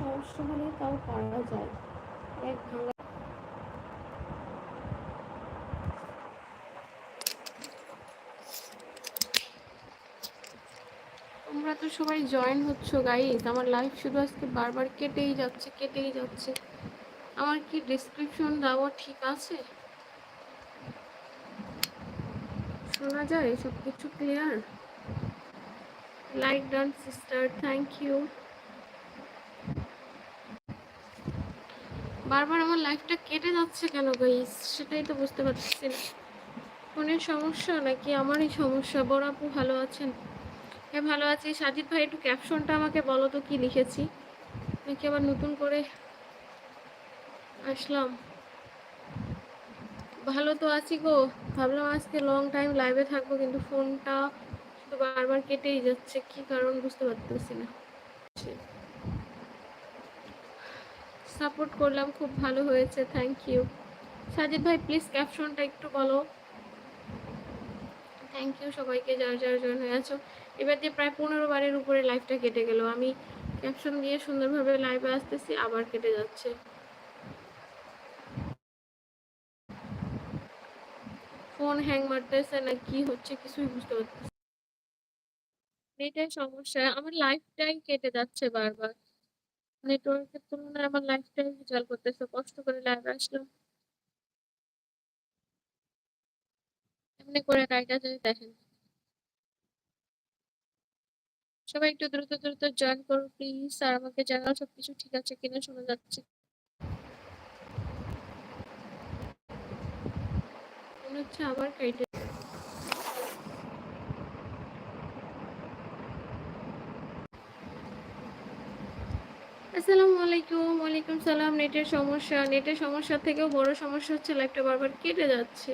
সমস্যা হলে তাও পারা যায়। এক ভাঙা তোমরা তো সবাই জয়েন হচ্ছ গাইজ আমার লাইফ শুধু আজকে বারবার কেটেই যাচ্ছে কেটেই যাচ্ছে। আমার কি ডিসক্রিপশন দেওয়া ঠিক আছে? শোনা যায় সব কিছু clear like done sister thank you বারবার আমার লাইফটা কেটে যাচ্ছে কেন গাইস সেটাই তো বুঝতে পারছি না। ফোনের সমস্যা নাকি আমারই সমস্যা। বড় আপু ভালো আছেন? হ্যাঁ ভালো আছি। সাজিদ ভাই, একটু ক্যাপশনটা আমাকে বলো তো কি লিখেছি? নাকি আবার নতুন করে আসলাম? ভালো তো আছি গো। ভাবলাম আজকে লং টাইম লাইভে থাকব, কিন্তু ফোনটা শুধু বারবার কেটেই যাচ্ছে। কি কারণ বুঝতে পারতেছি না। সাপোর্ট করলাম, খুব ভালো হয়েছে থ্যাংক ইউ সাজিদ ভাই প্লিজ ক্যাপশনটা একটু বলো। থ্যাংক ইউ সবাইকে, যার যার জয়েন হয়ে আছো। এবার দিয়ে প্রায় পনেরো বারের উপরে লাইভটা কেটে গেল, আমি ক্যাপশন দিয়ে সুন্দরভাবে লাইভে আসতেছি, আবার কেটে যাচ্ছে। ফোন হ্যাং মারতেছে না, কি হচ্ছে কিছুই বুঝতে পারতেছি এটাই সমস্যা, আমার লাইফটাই কেটে যাচ্ছে বারবার। নেটওয়ার্কের তুলনায় আমার করতেছে, কষ্ট করে আসলাম। এমনি করে কাইটা যদি দেখেন। সবাই একটু দ্রুত দ্রুত জয়েন করো প্লিজ আর আমাকে জানাও সবকিছু ঠিক আছে কিনা, শোনা যাচ্ছে। মনে হচ্ছে আবার কাইটে আসসালামু আলাইকুম, ওয়ালাইকুম সালাম। নেটের সমস্যা নেটের সমস্যা থেকেও বড় সমস্যা হচ্ছে লাইফটা বারবার কেটে যাচ্ছে।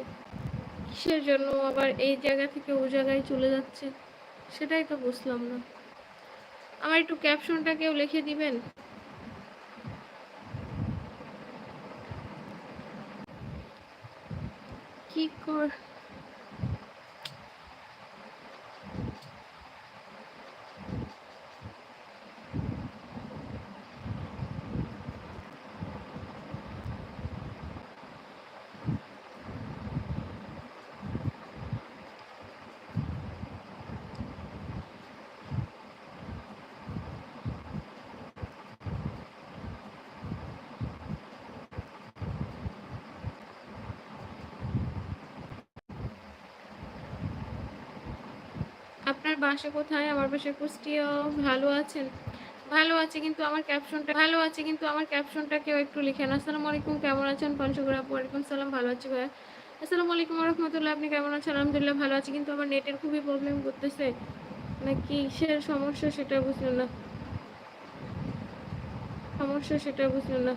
কিসের জন্য আবার এই জায়গা থেকে ও জায়গায় চলে যাচ্ছে, সেটাই তো বুঝলাম না। আমার একটু ক্যাপশনটা কেউ লিখে দিবেন? কি কর আপনার বাসা কোথায়? আমার বাসা কুষ্টিয়া। ভালো আছেন? ভালো আছে, কিন্তু আমার ক্যাপশনটা ভালো আছে, কিন্তু আমার ক্যাপশনটা কেউ একটু লিখেন। আসসালামু আলাইকুম, কেমন আছেন? পঞ্চগড় ওয়ালাইকুম সালাম, ভালো আছি ভাইয়া। আসসালামু আলাইকুম রহমতুল্লাহ, আপনি কেমন আছেন? আলহামদুলিল্লাহ ভালো আছি, কিন্তু আমার নেটের খুবই প্রবলেম করতেছে। মানে কিসের সমস্যা সেটা বুঝলেন না। সমস্যা সেটা বুঝলেন না।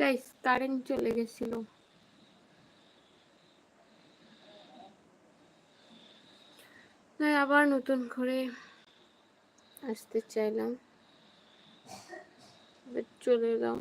গাইস কারেন্ট চলে গেছিল। তাই আবার নতুন করে আসতে চাইলাম। চলে এলাম।